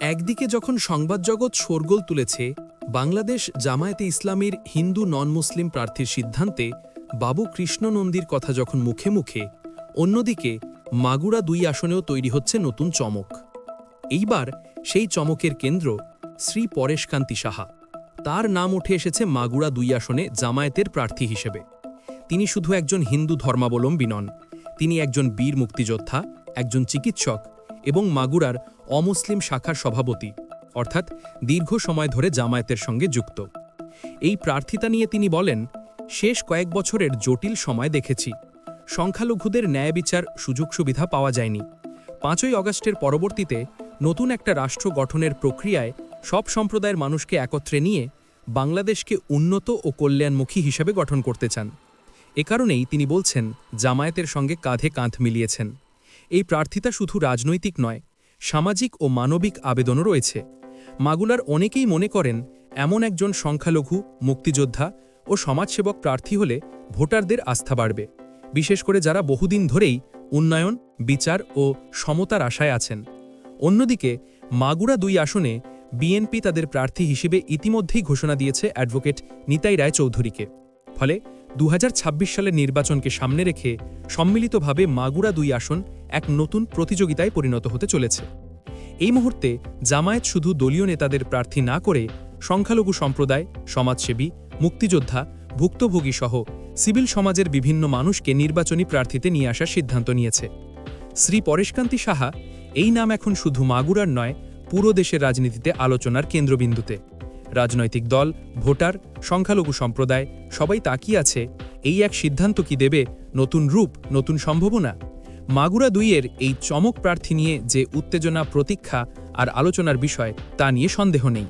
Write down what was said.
একদিকে যখন সংবাদ জগৎ শোরগোল তুলেছে, বাংলাদেশ জামায়াতে ইসলামীর হিন্দু নন মুসলিম প্রার্থীর সিদ্ধান্তে বাবু কৃষ্ণ নন্দীর কথা যখন মুখে মুখে, অন্যদিকে মাগুরা দুই আসনেও তৈরি হচ্ছে নতুন চমক। এইবার সেই চমকের কেন্দ্র শ্রী পরেশকান্তি সাহা। তার নাম উঠে এসেছে মাগুরা দুই আসনে জামায়াতের প্রার্থী হিসেবে। তিনি শুধু একজন হিন্দু ধর্মাবলম্বী নন, তিনি একজন বীর মুক্তিযোদ্ধা, একজন চিকিৎসক এবং মাগুরার অমুসলিম শাখার সভাপতি, অর্থাৎ দীর্ঘ সময় ধরে জামায়াতের সঙ্গে যুক্ত। এই প্রার্থিতা নিয়ে তিনি বলেন, শেষ কয়েক বছরের জটিল সময় দেখেছি। সংখ্যালঘুদের ন্যায় বিচার সুযোগ সুবিধা পাওয়া যায়নি। পাঁচই অগস্টের পরবর্তীতে নতুন একটা রাষ্ট্র গঠনের প্রক্রিয়ায় সব সম্প্রদায়ের মানুষকে একত্রে নিয়ে বাংলাদেশকে উন্নত ও কল্যাণমুখী হিসেবে গঠন করতে চান। এ কারণেই তিনি বলছেন, জামায়াতের সঙ্গে কাঁধে কাঁধ মিলিয়েছেন। এই প্রার্থিতা শুধু রাজনৈতিক নয়, সামাজিক ও মানবিক আবেদনও রয়েছে। মাগুলার অনেকেই মনে করেন, এমন একজন সংখ্যালঘু, মুক্তিযোদ্ধা ও সমাজসেবক প্রার্থী হলে ভোটারদের আস্থা বাড়বে, বিশেষ করে যারা বহুদিন ধরেই উন্নয়ন, বিচার ও সমতার আশায় আছেন। অন্যদিকে, মাগুরা দুই আসনে বিএনপি তাদের প্রার্থী হিসেবে ইতিমধ্যেই ঘোষণা দিয়েছে অ্যাডভোকেট নিতাই রায় চৌধুরীকে। ফলে দু হাজার ছাব্বিশ সালের নির্বাচনকে সামনে রেখে সম্মিলিতভাবে মাগুরা দুই আসন এক নতুন প্রতিযোগিতায় পরিণত হতে চলেছে। এই মুহূর্তে জামায়াত শুধু দলীয় নেতাদের প্রার্থী না করে সংখ্যালঘু সম্প্রদায়, সমাজসেবী, মুক্তিযোদ্ধা, ভুক্তভোগী সহ সিভিল সমাজের বিভিন্ন মানুষকে নির্বাচনী প্রার্থীতে নিয়ে আসার সিদ্ধান্ত নিয়েছে। শ্রী পরেশকান্তি সাহা এই নাম এখন শুধু মাগুরার নয়, পুরো দেশের রাজনীতিতে আলোচনার কেন্দ্রবিন্দুতে। রাজনৈতিক দল, ভোটার, সংখ্যালঘু সম্প্রদায় সবাই তাকিয়ে আছে, এই এক সিদ্ধান্ত কি দেবে নতুন রূপ, নতুন সম্ভাবনা? মাগুরা দুইয়ের এই চমক প্রার্থী নিয়ে যে উত্তেজনা, প্রতীক্ষা আর আলোচনার বিষয় তা নিয়ে সন্দেহ নেই।